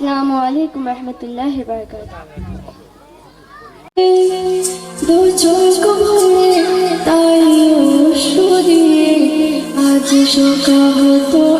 আসসালামু আলাইকুম রহমতুল্লাহ বরকাত দু চোখ ভরে তাই সুদিয়ে আজ শোকাহত এই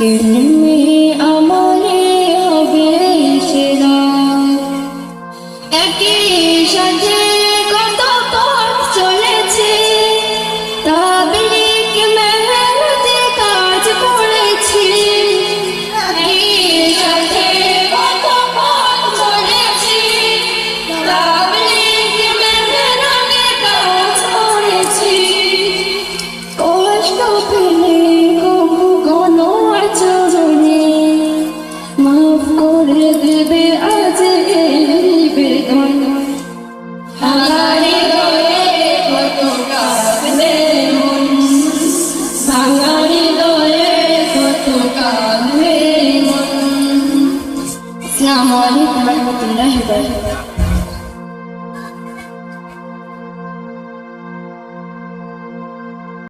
嗯。করে দেবে আজ বেদনা। ভাঙারে দয়ে কত কাঁদবে মন। ভাঙারে দয়ে কত কাঁদবে মন। আসসালামু আলাইকুম রহমতুল্লাহ বরকাত